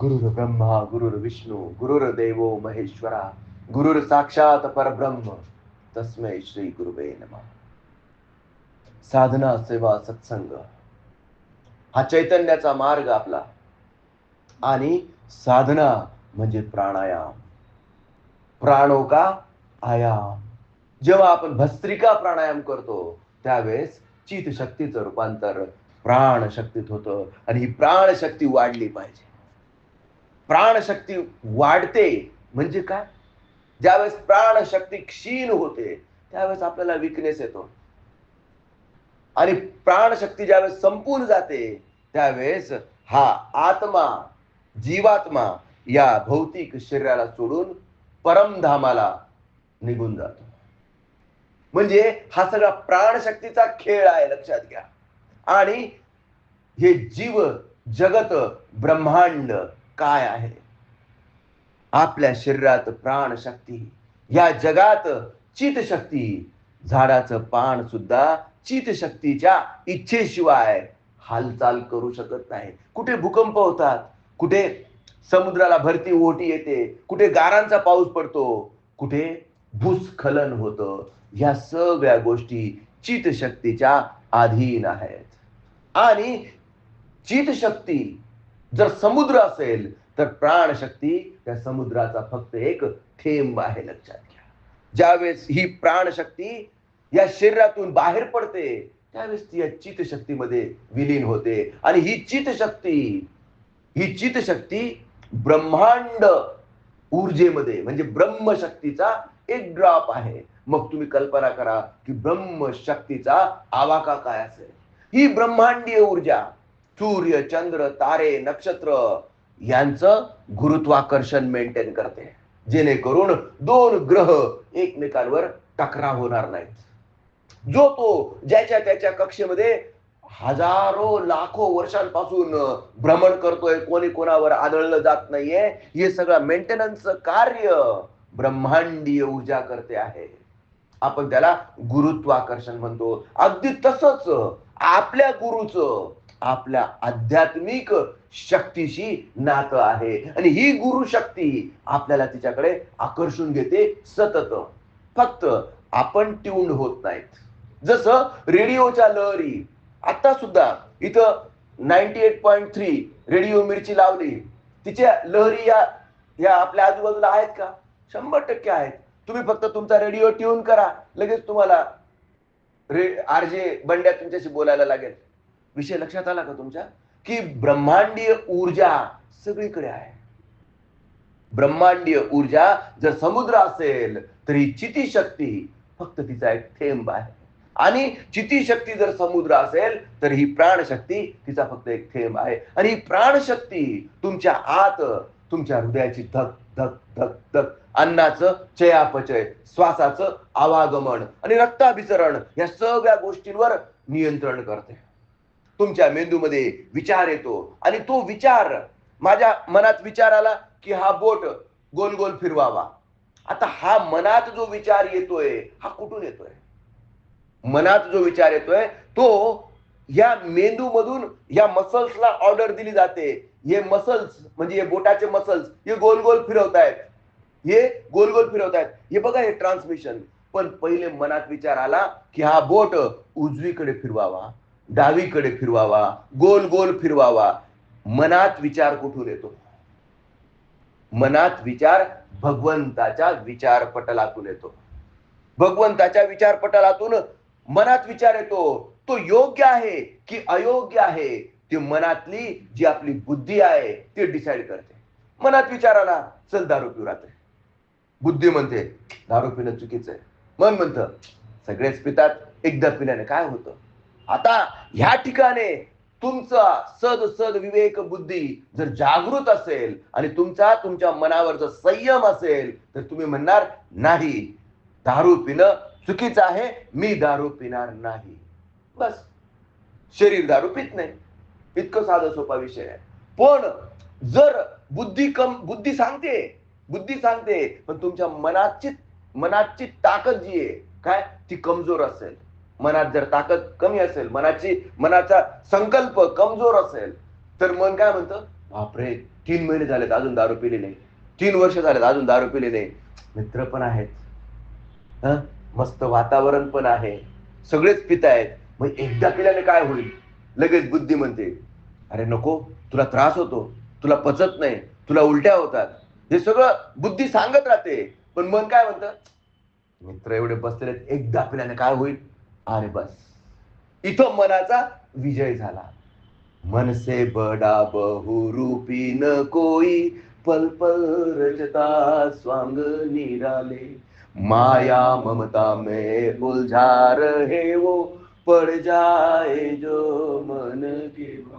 गुरुर ब्रह्मा गुरुर विष्णू गुरुर देवो महेश्वरा गुरुर साक्षात परब्रह्म. तस्मै श्री गुरुवे नमः. साधना सेवा सत्संग हा चैतन्याचा मार्ग आपला. आणि साधना म्हणजे प्राणायाम. प्राणो का आयाम. जेव्हा आपण भस्त्रिका प्राणायाम करतो त्यावेळेस चित शक्तीचं रूपांतर प्राण शक्तीत होतं आणि ही प्राण शक्ती वाढली पाहिजे. प्राणशक्ती वाढते म्हणजे काय? ज्यावेळेस प्राणशक्ती क्षीण होते त्यावेळेस आपल्याला विकनेस येतो. आणि प्राणशक्ती ज्यावेळेस संपून जाते त्यावेळेस हा आत्मा जीवात्मा या भौतिक शरीराला सोडून परमधामाला निघून जातो. म्हणजे हा सगळा प्राणशक्तीचा खेळ आहे लक्षात घ्या. आणि हे जीव जगत ब्रह्मांड काय आहे? आपल्या शरीरात प्राणशक्ती या जगात चितशक्ती झाडाचं पान सुद्धा चितशक्तीच्या इच्छेशिवाय हालचाल करू शकत नाही कुठे भूकंप होतात कुठे समुद्राला भरती ओटी येते कुठे गारांचा पाऊस पडतो कुठे भूस्खलन होतं ह्या सगळ्या गोष्टी चितशक्तीच्या अधीन आहेत. आणि चितशक्ती जर समुद्र असेल तर प्राणशक्ती त्या समुद्राचा फक्त एक थेंब आहे लक्षात घ्या. ज्यावेळेस ही प्राणशक्ती या शरीरातून बाहेर पडते त्यावेळेस ती या चितशक्तीमध्ये विलीन होते. आणि ही चितशक्ती ही चितशक्ती ब्रह्मांड ऊर्जेमध्ये म्हणजे ब्रह्मशक्तीचा एक ड्रॉप आहे. मग तुम्ही कल्पना करा की ब्रह्मशक्तीचा आवाका काय असेल? ही ब्रह्मांडीय ऊर्जा सूर्य चंद्र तारे नक्षत्र यांचं गुरुत्वाकर्षण मेंटेन करते. जेणेकरून दोन ग्रह एकमेकांवर टकराव होणार नाहीत. जो तो ज्याच्या त्याच्या कक्षेमध्ये हजारो लाखो वर्षांपासून भ्रमण करतोय कोणी कोणावर आदळलं जात नाहीये हे सगळं मेंटेनन्स कार्य ब्रह्मांडीय ऊर्जा करते आहे. आपण त्याला गुरुत्वाकर्षण म्हणतो. अगदी तसंच आपल्या गुरुचं आपल्या आध्यात्मिक शक्तीशी नातं आहे. आणि ही गुरु शक्ती आपल्याला तिच्याकडे आकर्षून घेते सतत. फक्त आपण ट्यून होत नाहीत. जसं रेडिओच्या लहरी आता सुद्धा इथं ninety eight point three radio Mirchi लावली. तिच्या लहरी या या आपल्या आजूबाजूला आहेत का? शंभर टक्के आहेत. तुम्ही फक्त तुमचा रेडिओ ट्यून करा. लगेच तुम्हाला रे आरजे बंड्या तुमच्याशी बोलायला लागेल. विषय लक्षात आला का तुमच्या? की ब्रह्मांडीय ऊर्जा सगळीकडे आहे. ब्रह्मांडीय ऊर्जा जर समुद्र असेल तर ही चिती शक्ती फक्त तिचा एक थेंब आहे. आणि चिती शक्ती जर समुद्र असेल तर ही प्राणशक्ती तिचा फक्त एक थेंब आहे. आणि ही प्राणशक्ती तुमच्या आत तुमच्या हृदयाची धक धक धक धक अन्नाचं चयापचय श्वासाचं आवागमन आणि रक्ताभिसरण या सगळ्या गोष्टींवर नियंत्रण करते. तुमच्या मेंदूमध्ये विचार येतो. आणि तो विचार माझ्या मनात विचार आला की हा बोट गोल गोल फिरवावा. आता हा मनात जो विचार येतोय हा कुठून येतोय? मनात जो विचार येतोय तो या मेंदू मधून या मसल्सला ऑर्डर दिली जाते. हे मसल्स म्हणजे हे बोटाचे मसल्स हे गोल गोल फिरवतायत. हे गोल गोल फिरवतायत. हे बघा हे ट्रान्समिशन पण पहिले मनात विचार आला की हा बोट उजवीकडे फिरवावा. डावीकडे फिरवावा गोल गोल फिरवावा. मनात विचार कुठून येतो? मनात विचार भगवंताच्या विचारपटलातून येतो. भगवंताच्या विचारपटलातून मनात विचार येतो. तो योग्य आहे की अयोग्य आहे? ती मनातली जी आपली बुद्धी आहे ती डिसाईड करते. मनात विचार आला चल दारू पिऊ राहते बुद्धी म्हणते दारू पिणं चुकीचं आहे. मन म्हणतं सगळेच पितात एकदा पिल्याने काय होतं? आता ह्या ठिकाणी तुमचा सद सद विवेक बुद्धी जर जागृत असेल आणि तुमचा तुमच्या मनावर जर संयम असेल तर तुम्ही म्हणणार नाही दारू पिणं चुकीचं आहे मी दारू पिणार नाही. बस. शरीर दारू पित नाही. इतकं साधा सोपा विषय आहे. पण जर बुद्धी कम बुद्धी सांगते बुद्धी सांगते पण तुमच्या मनाची मनाची ताकद जी आहे काय? ती कमजोर असेल. मनात जर ताकद कमी असेल मनाची मनाचा संकल्प कमजोर असेल तर मन काय म्हणतं? बापरे तीन महिने झालेत अजून दारू पिले नाही. तीन वर्ष झालेत अजून दारू पिले नाही. मित्र पण आहेत. मस्त वातावरण पण आहे. सगळेच पित आहेत. मग एकदा पिल्याने काय होईल? लगेच बुद्धी म्हणते अरे नको तुला त्रास होतो. तुला पचत नाही. तुला उलट्या होतात. हे सगळं बुद्धी सांगत राहते. पण मन काय म्हणतं? मित्र एवढे बसलेले एकदा पिल्याने काय होईल? आणि बस. इथं मनाचा विजय झाला. मनसे बडा बहुरूपी न कोई पल पल रचता स्वांग निराले. माया ममता में उलझा रहे वो पड़ जाए जो मन के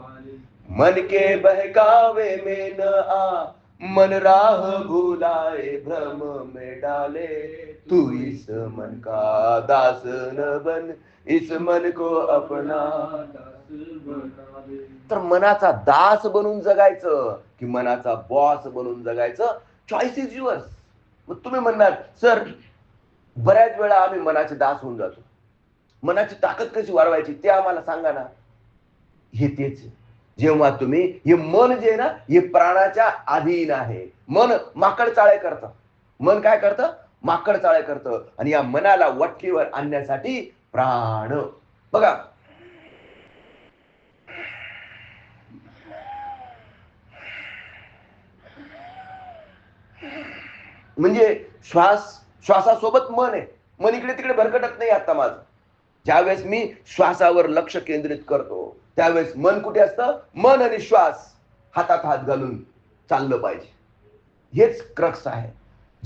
मन के बहकावे में न आ मन राह भुलाए भ्रम में डाले। तू इस मन का दास न बन इस मन को अपना तर मनाचा दास बनून जगायचं की मनाचा बॉस बनून जगायचं? चॉईस इज युअर्स मग तुम्ही म्हणणार सर बऱ्याच वेळा आम्ही मनाचे दास होऊन जातो. मनाची ताकद कशी वाढवायची ते आम्हाला सांगा ना. हे तेच आहे. जेव्हा तुम्ही हे मन जे आहे ना हे प्राणाच्या अधीन आहे. मन माकड चाळे करतं. मन काय करतं? माकड चाळे करतं. आणि या मनाला वटकीवर आणण्यासाठी प्राण. बघा. म्हणजे श्वास श्वासासोबत मन आहे. मन इकडे तिकडे भरकटत नाही आता माझं. ज्यावेळेस मी श्वासावर लक्ष केंद्रित करतो त्यावेळेस मन कुठे असतं? मन आणि श्वास हातात हात घालून चाललं पाहिजे. हेच क्रक्स आहे.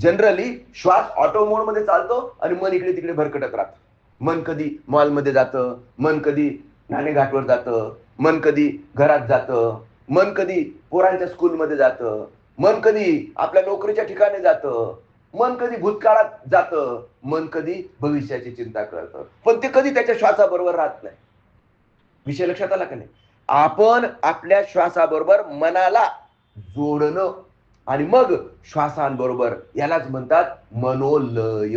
जनरली श्वास ऑटो मोडमध्ये चालतो आणि मन इकडे तिकडे भरकटत राहतं. मन कधी मॉलमध्ये जातं मन कधी नाणेघाटवर जातं मन कधी घरात जातं मन कधी पोरांच्या स्कूलमध्ये जातं मन कधी आपल्या नोकरीच्या ठिकाणी जातं मन कधी भूतकाळात जातं मन कधी भविष्याची चिंता करतं. पण ते कधी त्याच्या श्वासाबरोबर राहत नाही. विषय लक्षात आला का नाही? आपण आपल्या श्वासाबरोबर मनाला जोडणं आणि मग श्वासांबरोबर यालाच म्हणतात मनोलय.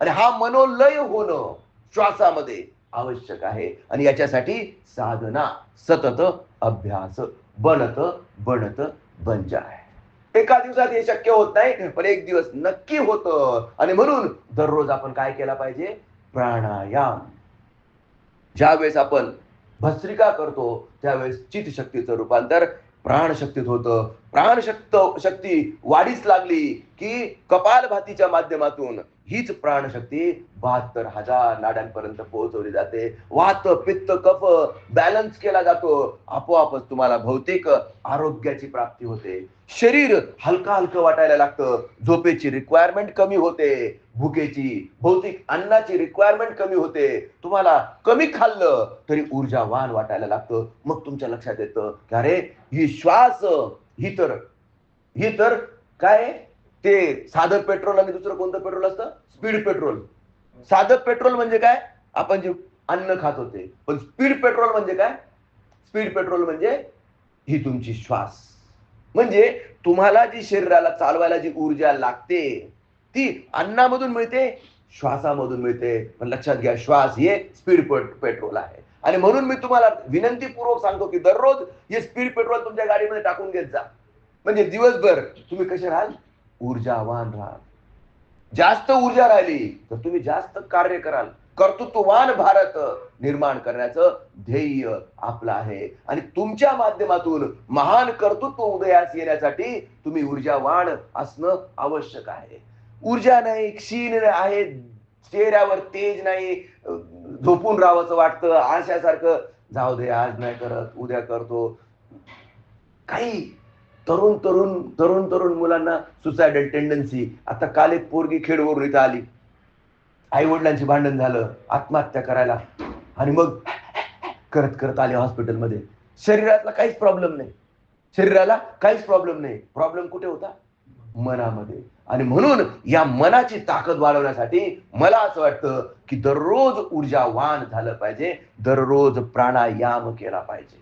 आणि हा मनोलय होणं श्वासामध्ये आवश्यक आहे. आणि याच्यासाठी साधना सतत अभ्यास बनत बनत बंजा आहे एका दिवसात हे शक्य होत नाही पण एक दिवस नक्की होतं. आणि म्हणून दररोज आपण काय केला पाहिजे? प्राणायाम. ज्यावेळेस आपण भस्त्रिका करतो त्यावेळेस चित शक्तीचं रूपांतर प्राणशक्तीत होतं. प्राणशक्त शक्ती वाढीच लागली की कपालभातीच्या माध्यमातून हीच प्राणशक्ती बहात्तर हजार नाड्यांपर्यंत पोहोचवली जाते. वात पित्त कफ बॅलन्स केला जातो. आपोआपच तुम्हाला भौतिक आरोग्याची प्राप्ती होते. शरीर हलका हलकं वाटायला लागतं. झोपेची रिक्वायरमेंट कमी होते. भुकेची भौतिक अन्नाची रिक्वायरमेंट कमी होते. तुम्हाला कमी खाल्लं तरी ऊर्जावान वाटायला लागतं. मग तुमच्या लक्षात येतं की अरे ही श्वास ही तर ही तर काय? ते साधं पेट्रोल आणि दुसरं कोणतं पेट्रोल असतं? Speed petrol. साधं पेट्रोल म्हणजे काय? आपण जे अन्न खात होते. पण स्पीड पेट्रोल म्हणजे काय? स्पीड पेट्रोल म्हणजे ही तुमची श्वास. म्हणजे तुम्हाला जी शरीराला चालवायला जी ऊर्जा लागते ती अन्नामधून मिळते श्वासामधून मिळते. पण लक्षात घ्या श्वास हे स्पीड पेट्रोल आहे. आणि म्हणून मी तुम्हाला विनंतीपूर्वक सांगतो की दररोज हे स्पीड पेट्रोल तुमच्या गाडीमध्ये टाकून घेत जा. म्हणजे दिवसभर तुम्ही कसे राहाल? ऊर्जावान राहाल. जास्त ऊर्जा राहिली तर तुम्ही जास्त कार्य कराल. कर्तृत्ववान भारत निर्माण करण्याचं ध्येय आपलं आहे. आणि तुमच्या माध्यमातून महान कर्तृत्व उदयास येण्यासाठी तुम्ही ऊर्जावान असणं आवश्यक आहे. ऊर्जा नाही क्षीण आहे चेहऱ्यावर तेज नाही झोपून राहावंच वाटतं आशासारखं जाऊ दे आज नाही करत उद्या करतो. काही तरुण तरुण तरुण तरुण मुलांना सुसायडल टेंडन्सी आता काल एक पोरगी खेडवरून इथं आली. आई वडिलांची भांडण झालं आत्महत्या करायला. आणि मग करत करत आले हॉस्पिटलमध्ये. शरीरातला काहीच प्रॉब्लेम नाही. शरीराला काहीच प्रॉब्लेम नाही. प्रॉब्लेम कुठे होता? मनामध्ये. आणि म्हणून या मनाची ताकद वाढवण्यासाठी मला असं वाटतं की दररोज ऊर्जावान झालं पाहिजे. दररोज प्राणायाम केला पाहिजे.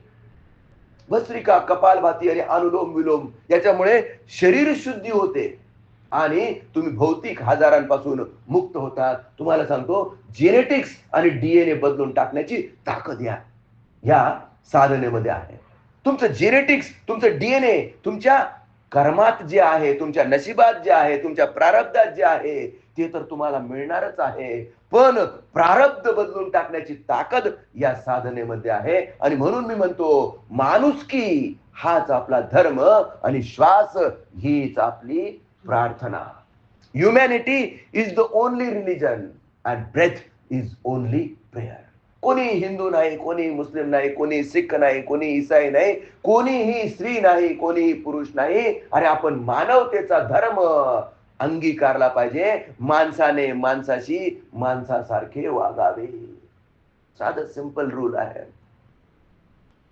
भस्त्रिका कपालभाती आणि अनुलोम विलोम याच्यामुळे शरीर शुद्धी होते. आणि तुम्ही भौतिक आजारांपासून मुक्त होतात. तुम्हाला सांगतो जेनेटिक्स आणि डीएनए बदलून टाकण्याची ताकद या या साधनेमध्ये आहे. तुमचं जेनेटिक्स तुमचं डीएनए तुमच्या कर्मात जे आहे तुमच्या नशिबात जे आहे तुमच्या प्रारब्धात जे आहे ते तर तुम्हाला मिळणारच आहे. पण प्रारब्ध बदलून टाकण्याची ताकद या साधनेमध्ये आहे. आणि म्हणून मी म्हणतो माणुसकी हाच आपला धर्म आणि श्वास हीच आपली प्रार्थना. Humanity is the only religion and breath is only prayer कोणी हिंदू नाही कोणी मुस्लिम नाही कोणी सिख नाही कोणी इसाई नाही कोणीही स्त्री नाही कोणीही पुरुष नाही. अरे आपण मानवतेचा धर्म अंगीकारला पाहिजे. माणसाने माणसाशी माणसासारखे वागावे. साध सिंपल रूल आहे.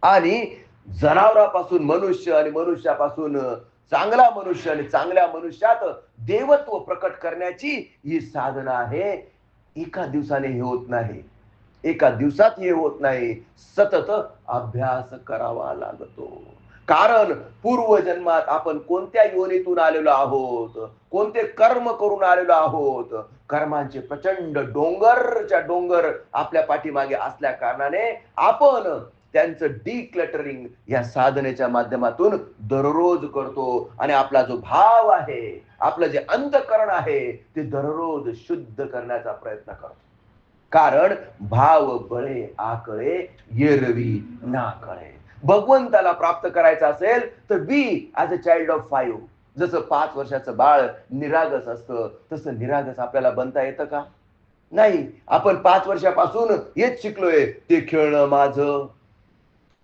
आणि जनावरापासून मनुष्य आणि मनुष्यापासून चांगला मनुष्य आणि चांगल्या मनुष्यात देवत्व प्रकट करण्याची ही साधना आहे. एका दिवसाने हे होत नाही. एका दिवसात हे होत नाही. सतत अभ्यास करावा लागतो. कारण पूर्व जन्मात आपण कोणत्या योनीतून आलेलो आहोत? कोणते कर्म करून आलेलो आहोत? कर्मांचे प्रचंड डोंगरच्या डोंगर आपल्या पाठीमागे असल्या कारणाने आपण त्यांचं डिक्लटरिंग या साधनेच्या माध्यमातून दररोज करतो. आणि आपला जो भाव आहे आपलं जे अंतकरण आहे ते दररोज शुद्ध करण्याचा प्रयत्न करतो. कारण भाव बळे आकळे येरवी नाकळे. भगवंताला प्राप्त करायचं असेल तर be as a child of five जसं पाच वर्षाचं बाळ निरागस असतं तसं निरागस आपल्याला बनता येतं का? नाही. आपण पाच वर्षापासून हेच शिकलोय ते खेळणं माझं.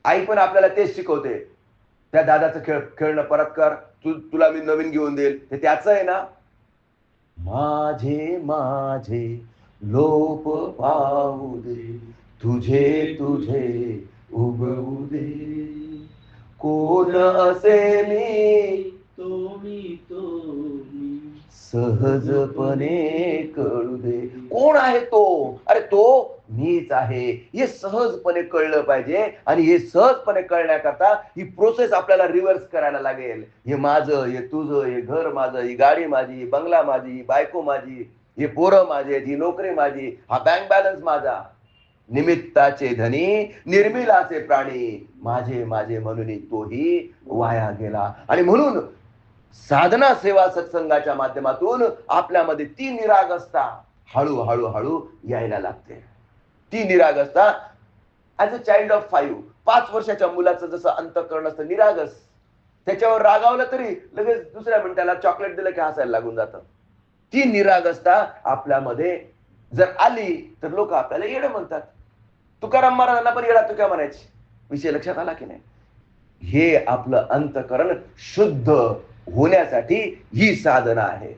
आई पण आपल्याला तेच शिकवते. त्या दादाचं खेळ खेळणं परत कर तू तुला मी नवीन घेऊन देईल. हे त्याच आहे ना? माझे माझे लोप पाहू दे. तुझे तुझे उगवू दे. कोण असे मी? तो मी तो मी. सहजपणे कळू दे. कोण आहे तो? अरे तो मीच आहे. हे सहजपणे कळलं पाहिजे आणि हे सहजपणे कळण्याकरता ही प्रोसेस आपल्याला रिव्हर्स करायला लागेल. हे माझं हे तुझं हे घर माझं ही गाडी माझी ही बंगला माझी ही बायको माझी हे पोरं माझे ही नोकरी माझी हा बँक बॅलन्स माझा. निमित्ताचे धनी निर्मिलाचे प्राणी माझे माझे म्हणून तोही वाया गेला. आणि म्हणून साधना सेवा सत्संगाच्या माध्यमातून आपल्यामध्ये ती निरागसता हळू हळू हळू यायला लागते. ती निरागसता as a child of five पाच वर्षाच्या मुलाचं जसं अंतकरण असतं निरागस. त्याच्यावर रागावलं तरी लगेच दुसऱ्या मिनिटाला चॉकलेट दिलं की हसायला लागून जातं. ती निरागसता आपल्यामध्ये जर आली तर लोक आपल्याला येडं म्हणतात. तुकाराम महाराजांना पण येडा तुक्या म्हणायची. विषय लक्षात आला की नाही? हे आपलं अंतकरण शुद्ध होण्यासाठी ही साधना आहे.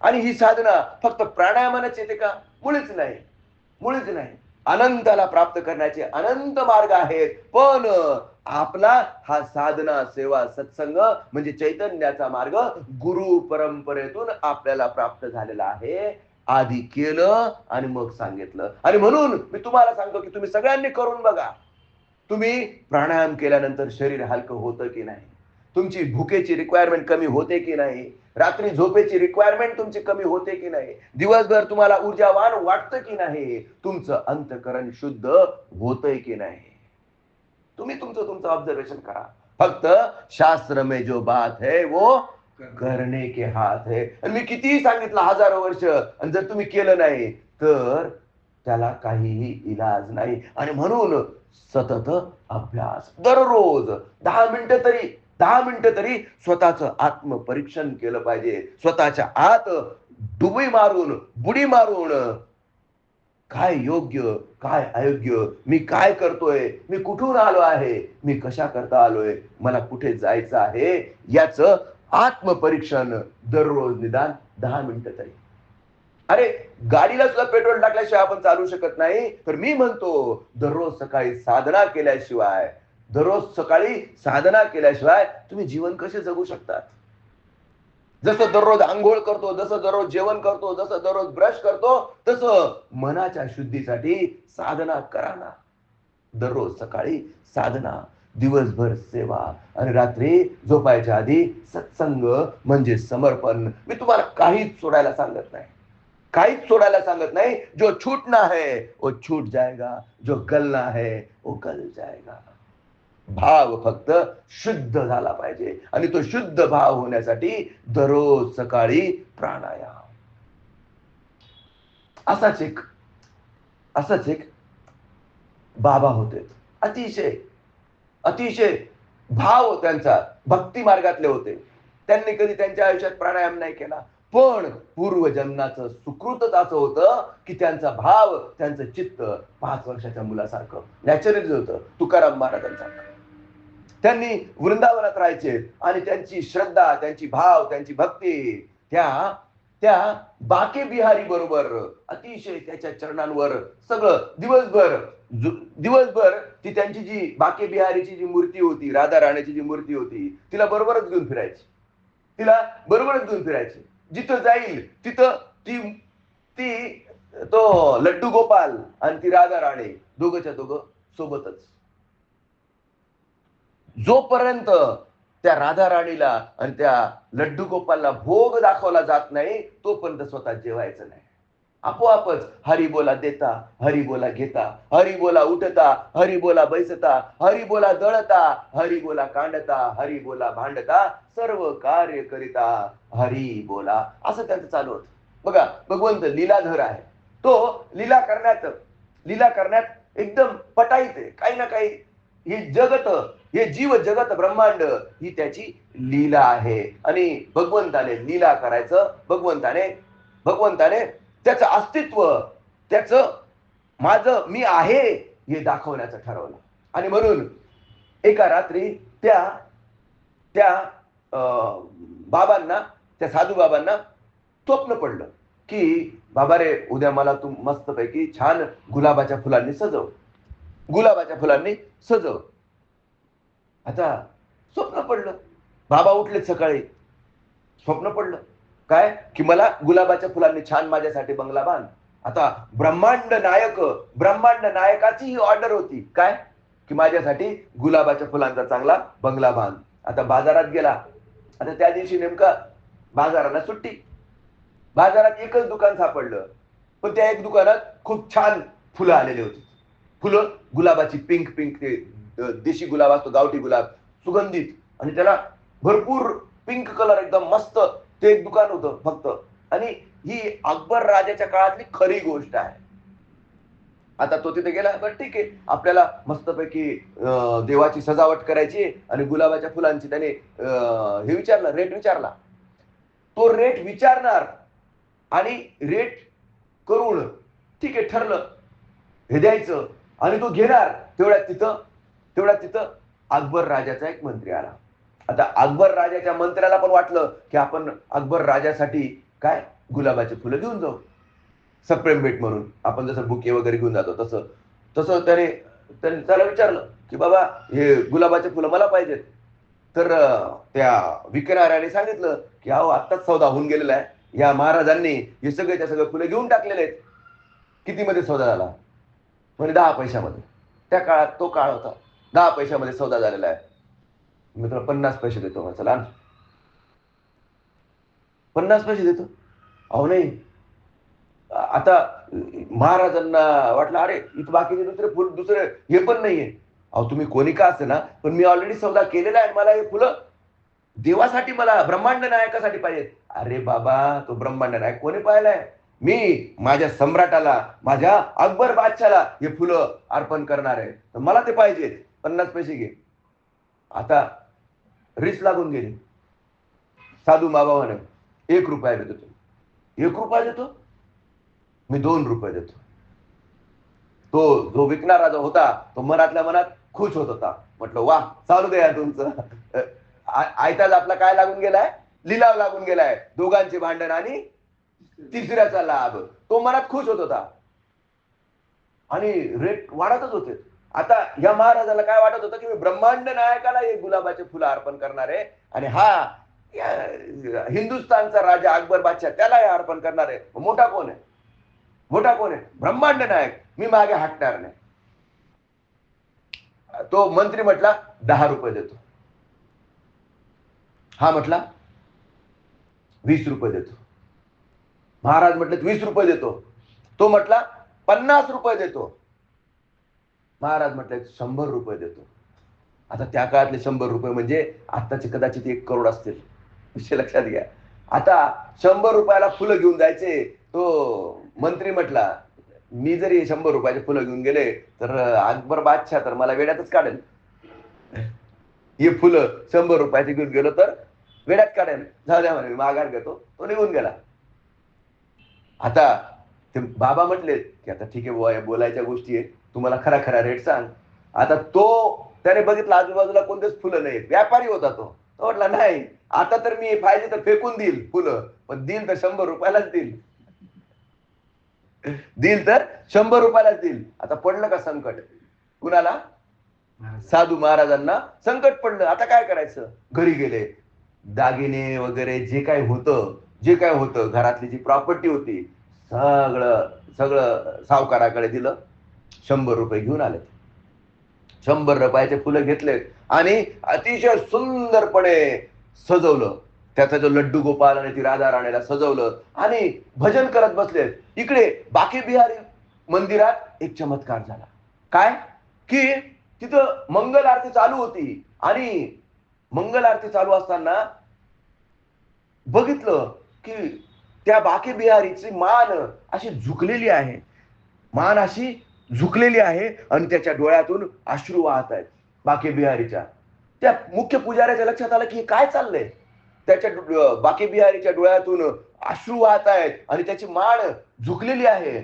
आणि ही साधना फक्त प्राणायामानच येते का? मुळीच नाही. मुळीच नाही. अनंताला प्राप्त करण्याचे अनंत मार्ग आहेत. पण आपला हा साधना सेवा सत्संग म्हणजे चैतन्याचा मार्ग गुरु परंपरेतून आपल्याला प्राप्त झालेला आहे. आधी केलं आणि मग सांगितलं. आणि म्हणून मी तुम्हाला सांगतो की तुम्ही सगळ्यांनी करून बघा. तुम्ही प्राणायाम केल्यानंतर शरीर हलकं होतं की नाही? तुमची भुकेची रिक्वायरमेंट कमी होते की नाही? रात्री झोपेची रिक्वायरमेंट तुमची कमी होते की नाही? दिवसभर तुम्हाला ऊर्जावान वाटतं की नाही? तुमचं अंतकरण शुद्ध होतंय की नाही? तुम्ही तुमचं तुमचं ऑब्झर्वेशन करा. फक्त शास्त्र में जो बात है वो करणे के हात है. आणि मी कितीही सांगितलं हजारो वर्ष आणि जर तुम्ही केलं नाही तर त्याला काहीही इलाज नाही. आणि म्हणून सतत अभ्यास. दररोज दहा मिनिटं तरी दहा मिनिटं तरी स्वतःचं आत्मपरीक्षण केलं पाहिजे. स्वतःच्या आत डुबी मारून बुडी मारून काय योग्य काय अयोग्य मी काय करतोय मी कुठून आलो आहे मी कशा करता आलोय मला कुठे जायचं आहे याच आत्मपरीक्षण दररोज निदान दहा मिनिटं तरी. अरे गाडीला सुद्धा पेट्रोल टाकल्याशिवाय आपण चालू शकत नाही. तर मी म्हणतो दररोज सकाळी साधना केल्याशिवाय दररोज सकाळी साधना केल्याशिवाय तुम्ही जीवन कसे जगू शकतात? जसं दररोज आंघोळ करतो जसं दररोज जेवण करतो जसं दररोज ब्रश करतो तसं मनाच्या शुद्धीसाठी साधना करा ना. दररोज सकाळी साधना दिवसभर सेवा आणि रात्री झोपायच्या आधी सत्संग म्हणजे समर्पण. मी तुम्हाला काहीच सोडायला सांगत नाही. काहीच सोडायला सांगत नाही. जो छूटना है वो छूट जाएगा जो गलना है वो गल जाएगा भाव फक्त शुद्ध झाला पाहिजे. आणि तो शुद्ध भाव होण्यासाठी दररोज सकाळी प्राणायाम. असाच एक असाच एक बाबा होते. अतिशय अतिशय भाव त्यांचा भक्ती मार्गातले होते. त्यांनी कधी त्यांच्या आयुष्यात प्राणायाम नाही केला. पण पूर्वजन्माचं सुकृतच असं होतं की त्यांचा भाव त्यांचं चित्त पाच वर्षाच्या मुलासारखं. नॅचरली होतं. तुकाराम महाराजांसारखं. त्यांनी वृंदावनात राहायचे आणि त्यांची श्रद्धा त्यांची भाव त्यांची भक्ती त्या त्या बाके बिहारी बरोबर अतिशय त्याच्या चरणांवर सगळं दिवसभर दिवसभर ती त्यांची जी बाके बिहारीची जी मूर्ती होती राधा राणीची जी मूर्ती होती तिला बरोबरच घेऊन फिरायची. तिला बरोबरच घेऊन फिरायची. जिथं जाईल तिथं ती ती तो लड्डू गोपाल आणि ती राधा राणे दोघंच्या दोघं सोबतच. जोपर्यंत त्या राधा राणीला आणि त्या लड्डू गोपालला भोग दाखवला जात नाही तोपर्यंत स्वतः जेवायचं नाही. आपोआपच हरिबोला देता हरिबोला घेता हरिबोला उठता हरिबोला बैसता हरिबोला दळता हरिबोला कांडता हरिबोला भांडता सर्व कार्य करिता हरिबोला. असं त्यांचं चालू होत. बघा भगवंत लीलाधर आहे. तो लीला करण्यात लीला करण्यात एकदम पटाईत आहे. काही ना काही हे जगत हे जीव जगत ब्रह्मांड ही त्याची लीला आहे. आणि भगवंताने लीला करायचं भगवंताने भगवंताने त्याचं अस्तित्व त्याचं माझं मी आहे हे दाखवण्याचं ठरवलं. आणि म्हणून एका रात्री त्या त्या बाबांना त्या साधू बाबांना स्वप्न पडलं की बाबा रे उद्या मला तू मस्तपैकी छान गुलाबाच्या फुलांनी सजव. गुलाबाच्या फुलांनी सजव. आता स्वप्न पडलं. बाबा उठले सकाळी. स्वप्न पडलं. काय? की मला गुलाबाच्या फुलांनी छान माझ्यासाठी बंगला बांध. आता ब्रह्मांड नायक ब्रह्मांड नायकाची ही ऑर्डर होती. काय? की माझ्यासाठी गुलाबाच्या फुलांचा चांगला बंगला बांध. आता बाजारात गेला. आता त्या दिवशी नेमका बाजाराला सुट्टी. बाजारात एकच दुकान सापडलं. पण त्या एक दुकानात खूप छान फुलं आलेली होती. फुलं गुलाबाची पिंक पिंक ते देशी गुलाब असतो गावठी गुलाब सुगंधित. आणि त्याला भरपूर पिंक कलर एकदम मस्त ते एक दुकान होतं फक्त. आणि ही अकबर राजाच्या काळातली खरी गोष्ट आहे. आता तो तिथे गेला बरं ठीक आहे. आपल्याला मस्तपैकी देवाची सजावट करायची आणि गुलाबाच्या फुलांची त्याने हे विचारलं रेट विचारला. तो रेट विचारणार आणि रेट करून ठीक आहे ठरलं. हे द्यायचं. आणि तो घेणार. तेवढ्यात तिथं तेवढ्यात तिथं अकबर राजाचा एक मंत्री आला. आता अकबर राजाच्या मंत्र्याला पण वाटलं की आपण अकबर राजासाठी काय? गुलाबाचे फुलं घेऊन जाऊ. सप्रेम भेट म्हणून. आपण जसं बुके वगैरे घेऊन जातो तसं. तसं त्याने त्याने त्याला विचारलं की बाबा हे गुलाबाचे फुलं मला पाहिजेत. तर त्या विकणाऱ्याने सांगितलं की अहो आत्ताच सौदा होऊन गेलेला आहे. या महाराजांनी हे सगळे त्या सगळे फुलं घेऊन टाकलेले आहेत. कितीमध्ये सौदा झाला? म्हणजे दहा पैशामध्ये. त्या काळात तो काळ होता. दहा पैशामध्ये सौदा झालेला आहे. मित्र पन्नास पैसे देतो म्हटलं चला पन्नास पैसे देतो. अहो नाही. आता महाराजांना वाटलं अरे इथं बाकीचे दुसरे फुल दुसरे हे पण नाहीये. अहो तुम्ही कोणी का असे ना पण मी ऑलरेडी सौदा केलेला आहे मला हे फुलं देवासाठी मला ब्रह्मांड नायकासाठी पाहिजेत. अरे बाबा तो ब्रह्मांड नायक कोणी पाहिलाय? मी माझ्या सम्राटाला माझ्या अकबर बादशाला हे फुलं अर्पण करणार आहे. तर मला ते पाहिजे. पन्नास पैसे घे. आता रिस लागून गेली. साधू बाबा म्हणे एक रुपया देतो एक रुपया देतो? मी दोन रुपये देतो. तो जो विकणारा जो होता तो मनातल्या मनात खुश होत होता. म्हटलं वा चालू द्या तुमचं. आयताज आपला काय लागून गेलाय? लिलाव लागून गेलाय. दोघांचे भांडण आणि तिसऱ्याचा लाभ. तो मनात खुश होत होता. आणि रेट वाढतच होते. आता या महाराजाला काय वाटत होतं की मी ब्रह्मांड नायकाला एक गुलाबाचे फुलं अर्पण करणार आहे आणि हा या- हिंदुस्थानचा राजा अकबर बादशाह त्याला हे अर्पण करणार. आहे मोठा कोण आहे? मोठा कोण आहे? ब्रह्मांड नायक. मी मागे हटणार नाही. तो मंत्री म्हटला दहा रुपये देतो. हा म्हटला वीस रुपये देतो. महाराज म्हटले वीस रुपये देतो. तो म्हटला पन्नास रुपये देतो. महाराज म्हटले शंभर रुपये देतो. आता त्या काळातले शंभर रुपये म्हणजे आत्ताचे कदाचित एक करोड असतील. विषय लक्षात घ्या. आता शंभर रुपयाला फुलं घेऊन जायचे तो मंत्री म्हटला मी जरी शंभर रुपयाचे फुलं घेऊन गेले तर अकबर बादशाह तर मला वेड्यातच काढेल. हे फुलं शंभर रुपयाचे घेऊन गेलो तर वेड्यात काढेल. झाल्या म्हणे मी माघार घेतो. तो निघून गेला. आता ते बाबा म्हटले की आता ठीक आहे बोलायच्या गोष्टी आहे तुम्हाला खरा खरा रेट सांग. आता तो त्याने बघितलं आजूबाजूला कोणतेच फुलं नाही व्यापारी होता तो. तो म्हटला नाही आता तर मी पाहिजे तर फेकून देईल फुलं पण देईल तर शंभर रुपयालाच देईल. देईल तर शंभर रुपयालाच देईल. आता पडलं का संकट? कुणाला? साधू महाराजांना संकट पडलं. आता काय करायचं? घरी गेले. दागिने वगैरे जे काय होतं जे काय होतं घरातली जी प्रॉपर्टी होती सगळं सगळं सावकाराकडे दिलं. शंभर रुपये घेऊन आले. शंभर रुपयाचे फुलं घेतले आणि अतिशय सुंदरपणे सजवलं. त्याचा जो लड्डू गोपाल आणि ती राधा राणीला सजवलं आणि भजन करत बसले. इकडे बाकी बिहारी मंदिरात एक चमत्कार झाला. काय? की तिथं मंगल आरती चालू होती आणि मंगल आरती चालू असताना बघितलं की त्या बाकी बिहारीची मान अशी झुकलेली आहे. मान अशी झुकलेली आहे आणि त्याच्या डोळ्यातून अश्रू वाहत आहेत बाकी बिहारीच्या. त्या मुख्य पुजाऱ्याच्या लक्षात आलं की हे काय चाललंय? त्याच्या बाकी बिहारीच्या डोळ्यातून अश्रू वाहत आहेत आणि त्याची मान झुकलेली आहे.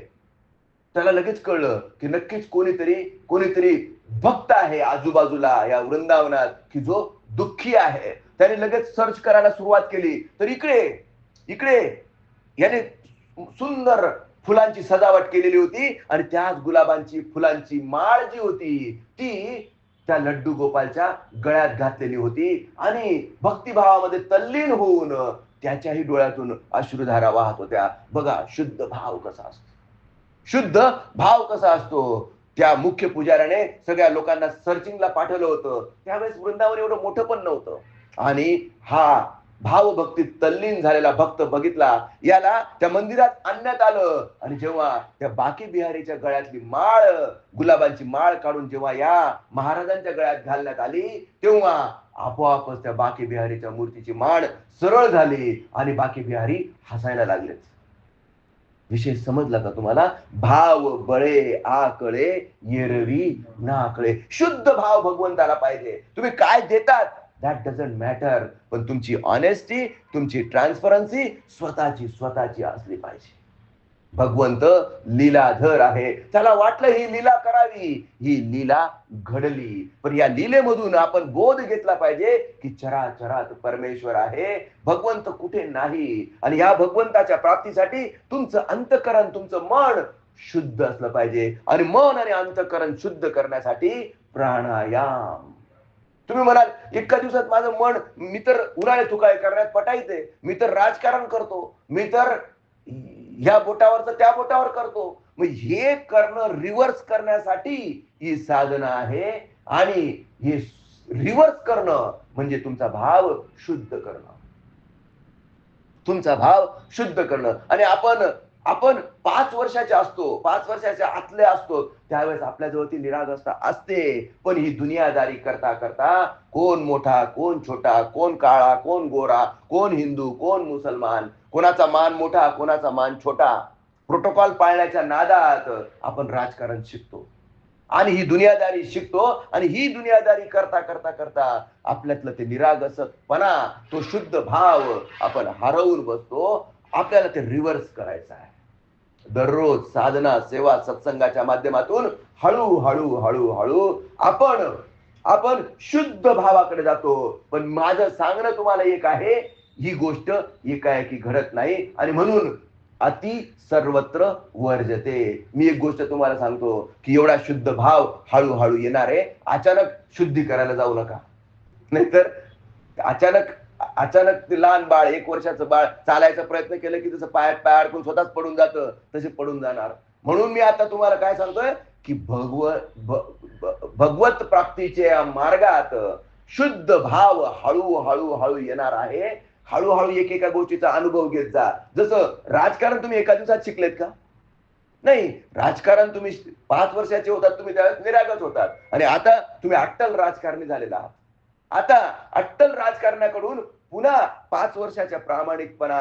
त्याला लगेच कळलं की नक्कीच कोणीतरी कोणीतरी भक्त आहे आजूबाजूला या वृंदावनात की जो दुःखी आहे. त्याने लगेच सर्च करायला सुरुवात केली. तर इकडे इकडे. याने सुंदर फुलांची सजावट केलेली होती आणि त्याच गुलाबांची फुलांची माळ जी होती ती त्या लड्डू गोपालच्या गळ्यात घातलेली होती आणि भक्तिभावामध्ये तल्लीन होऊन त्याच्याही डोळ्यातून अश्रुधारा वाहत होत्या. बघा शुद्ध भाव कसा असतो. शुद्ध भाव कसा असतो. त्या मुख्य पुजाऱ्याने सगळ्या लोकांना सर्चिंगला पाठवलं होतं. त्यावेळेस वृंदावन एवढं मोठं पण नव्हतं. आणि हा भावभक्तीत तल्लीन झालेला भक्त बघितला याला त्या मंदिरात आणण्यात आलं. आणि जेव्हा त्या बाकी बिहारीच्या गळ्यातली माळ गुलाबांची माळ काढून जेव्हा या महाराजांच्या गळ्यात घालण्यात आली तेव्हा आपोआपच त्या बाकी बिहारीच्या मूर्तीची माळ सरळ झाली आणि बाकी बिहारी हसायला लागलेच विषय समजला का तुम्हाला? भाव बळे आकळे येरवी नाकळे. शुद्ध भाव भगवंताला पाहिजे. तुम्ही काय देतात? दॅट डझंट मॅटर पण तुमची ऑनेस्टी तुमची ट्रान्सपरन्सी स्वतःची स्वतःची असली पाहिजे. भगवंत लीलाधर आहे. त्याला वाटलं ही लीला करावी. ही लीला घडली. पण या लीलेमधून आपण बोध घेतला पाहिजे की चराचरात परमेश्वर आहे. भगवंत कुठे नाही? आणि या भगवंताच्या प्राप्तीसाठी तुमचं अंतकरण तुमचं मन शुद्ध असलं पाहिजे. आणि मन आणि अंतकरण शुद्ध करण्यासाठी प्राणायाम. तुम्ही म्हणाल इतक्या दिवसात माझं मन मी तर उन्हाळे थुकाळे करण्यात पटायचे. मी तर राजकारण करतो. मी तर ह्या बोटावर तर त्या बोटावर करतो. मग हे करणं रिव्हर्स करण्यासाठी ही साधना आहे आणि हे रिव्हर्स करणं म्हणजे तुमचा भाव शुद्ध करणं. तुमचा भाव शुद्ध करणं. आणि आपण आपण पाच वर्षाचे असतो पाच वर्षाच्या आतले असतो त्यावेळेस आपल्याजवळ ती निरागसता असते. पण ही दुनियादारी करता करता कोण मोठा कोण छोटा कोण काळा कोण गोरा कोण हिंदू कोण मुसलमान कोणाचा मान मोठा कोणाचा मान छोटा प्रोटोकॉल पाळण्याच्या नादात आपण राजकारण शिकतो. आणि ही दुनियादारी शिकतो आणि ही दुनियादारी करता करता करता आपल्यातलं ते निरागसपणा तो शुद्ध भाव आपण हरवून बसतो. आपल्याला ते रिव्हर्स करायचं आहे. दररोज साधना सेवा सत्संगाच्या माध्यमातून हळू हळू हळू हळू आपण आपण शुद्ध भावाकडे जातो. पण माझं सांगणं तुम्हाला एक आहे ही गोष्ट एकाएकी घडत नाही आणि म्हणून अति सर्वत्र वर्जते. मी एक गोष्ट तुम्हाला सांगतो की एवढा शुद्ध भाव हळूहळू येणार आहे अचानक शुद्धी करायला जाऊ नका. नाहीतर अचानक अचानक ते लहान बाळ एक वर्षाचं बाळ चालायचा प्रयत्न केलं की जसं पायात पाय अडकून स्वतःच पडून जातं तसे पडून जाणार. म्हणून मी आता तुम्हाला काय सांगतोय की भगवत भगवत प्राप्तीच्या मार्गात शुद्ध भाव हळू हळू हळू येणार आहे. हळूहळू एक एका गोष्टीचा अनुभव घेत जा. जसं राजकारण तुम्ही एका दिवसात शिकलेत का? नाही. राजकारण तुम्ही पाच वर्षाचे होतात तुम्ही त्यावेळेस निरागस होतात. आणि आता तुम्ही अट्टल राजकारणी झालेला आहात. आता अट्टल राजकारणाकडून पुन्हा पाच वर्षाच्या प्रामाणिकपणा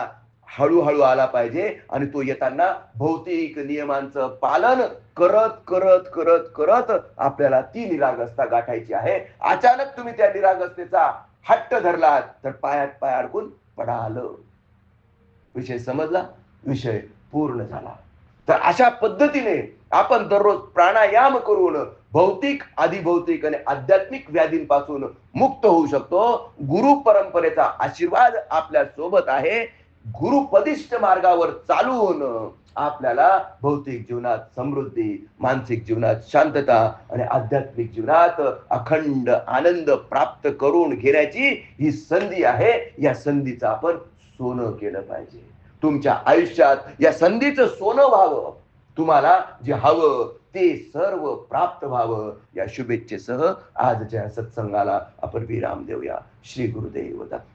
हळूहळू आला पाहिजे आणि तो येताना भौतिक नियमांचं पालन करत करत करत करत आपल्याला ती निरागसता गाठायची आहे. अचानक तुम्ही त्या निरागस्तेचा हट्ट धरलात तर पायात पाय अडकून पडाल. विषय समजला? विषय पूर्ण झाला. तर अशा पद्धतीने आपण दररोज प्राणायाम करून भौतिक अधिभौतिक आणि आध्यात्मिक व्याधींपासून मुक्त होऊ शकतो. गुरु परंपरेचा आशीर्वाद आपल्यासोबत आहे. गुरुपदिष्ट मार्गावर चालून आपल्याला भौतिक जीवनात समृद्धी मानसिक जीवनात शांतता आणि आध्यात्मिक जीवनात अखंड आनंद प्राप्त करून घेण्याची ही संधी आहे. या संधीचं आपण सोनं केलं पाहिजे. तुमच्या आयुष्यात या संधीचं सोनं व्हावं. तुम्हाला जे हवं ते सर्व प्राप्त व्हावं. या शुभेच्छेसह आजच्या सत्संगाला आपण विराम देऊया. श्री गुरुदेव दत्त.